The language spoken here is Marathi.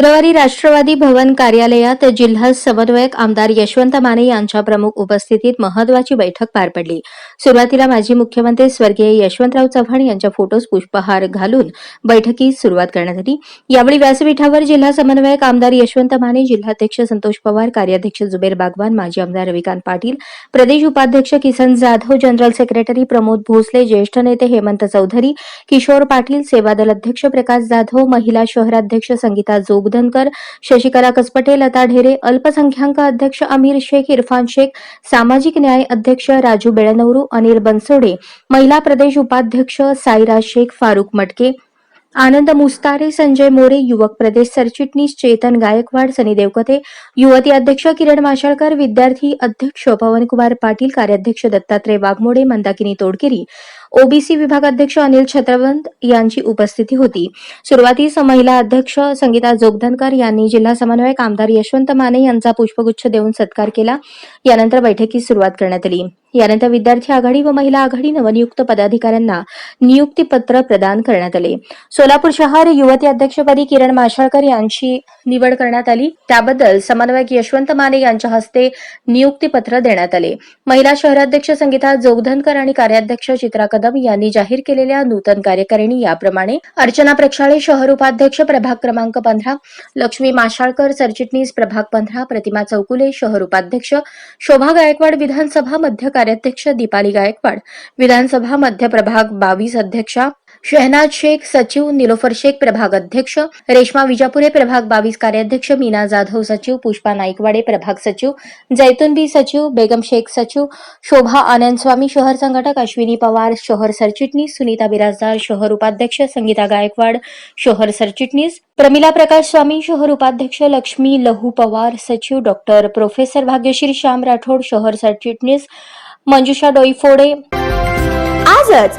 शुक्रवारी राष्ट्रवादी भवन कार्यालयात जिल्हा समन्वयक आमदार यशवंत माने यांच्या प्रमुख उपस्थितीत महत्वाची बैठक पार पडली. सुरुवातीला माजी मुख्यमंत्री स्वर्गीय यशवंतराव चव्हाण यांच्या फोटोस पुष्पहार घालून बैठकीस सुरुवात करण्यात आली. यावेळी व्यासपीठावर जिल्हा समन्वयक आमदार यशवंत माने जिल्हाध्यक्ष संतोष पवार कार्याध्यक्ष जुबेर बागवान माजी आमदार रविकांत पाटील प्रदेश उपाध्यक्ष किसन जाधव जनरल सेक्रेटरी प्रमोद भोसले ज्येष्ठ नेते हेमंत चौधरी किशोर पाटील सेवादल अध्यक्ष प्रकाश जाधव महिला शहराध्यक्ष संगीता जोग जोगदनकर शशिकला कसपटे लता ढेरे अल्पसंख्याक अध्यक्ष अमीर शेख इरफान शेख सामाजिक न्याय अध्यक्ष राजू बेळनवरू अनिल बनसोडे महिला प्रदेश उपाध्यक्ष साईराज शेख फारुख मटके आनंद मुस्तारे संजय मोरे युवक प्रदेश सरचिटणीस चेतन गायकवाड सनी देवकते युवती अध्यक्ष किरण माशाळकर विद्यार्थी अध्यक्ष पवनकुमार पाटील कार्याध्यक्ष दत्तात्रय वाघमोडे मंदाकिनी तोडकेरी ओबीसी विभाग अध्यक्ष अनिल छत्रवंत यांची उपस्थिती होती. सुरुवातीस महिला अध्यक्ष संगीता जोगदनकर यांनी जिल्हा समन्वयक आमदार यशवंत माने यांचा पुष्पगुच्छ देऊन सत्कार केला. यानंतर बैठकीस सुरुवात करण्यात आली. यानंतर विद्यार्थी आघाडी व महिला आघाडी नवनियुक्त पदाधिकाऱ्यांना नियुक्तीपत्र प्रदान करण्यात आले. सोलापूर शहर युवती अध्यक्षपदी किरण माशाळकर यांची निवड करण्यात आली. त्याबद्दल समन्वयक यशवंत माने यांच्या हस्ते नियुक्तीपत्र देण्यात आले. महिला शहराध्यक्ष संगीता जोगधनकर आणि कार्याध्यक्ष चित्रा कदम यांनी जाहीर केलेल्या नूतन कार्यकारिणी याप्रमाणे अर्चना प्रक्षाळे शहर उपाध्यक्ष प्रभाग क्रमांक पंधरा लक्ष्मी माशाळकर सरचिटणीस प्रभाग पंधरा प्रतिमा चौकुले शहर उपाध्यक्ष शोभा गायकवाड विधानसभा मध्य कार्याध्यक्ष दीपाली गायकवाड विधानसभा मध्य प्रभाग बावीस अध्यक्षा शहनाज शेख सचिव निलोफर शेख प्रभाग अध्यक्ष रेश्मा विजापुरे प्रभाग बावीस कार्याध्यक्ष मीना जाधव सचिव पुष्पा नाईकवाडे प्रभाग सचिव जैतून बी सचिव बेगम शेख सचिव शोभा आनंद स्वामी शहर संघटक अश्विनी पवार शहर सरचिटणीस सुनीता बिराजदार शहर उपाध्यक्ष संगीता गायकवाड शहर सरचिटणीस प्रमिला प्रकाश स्वामी शहर उपाध्यक्ष लक्ष्मी लहू पवार सचिव डॉक्टर प्रोफेसर भाग्यश्री श्याम राठोड शहर सरचिटणीस मंजुषा डोईफोडे. आजच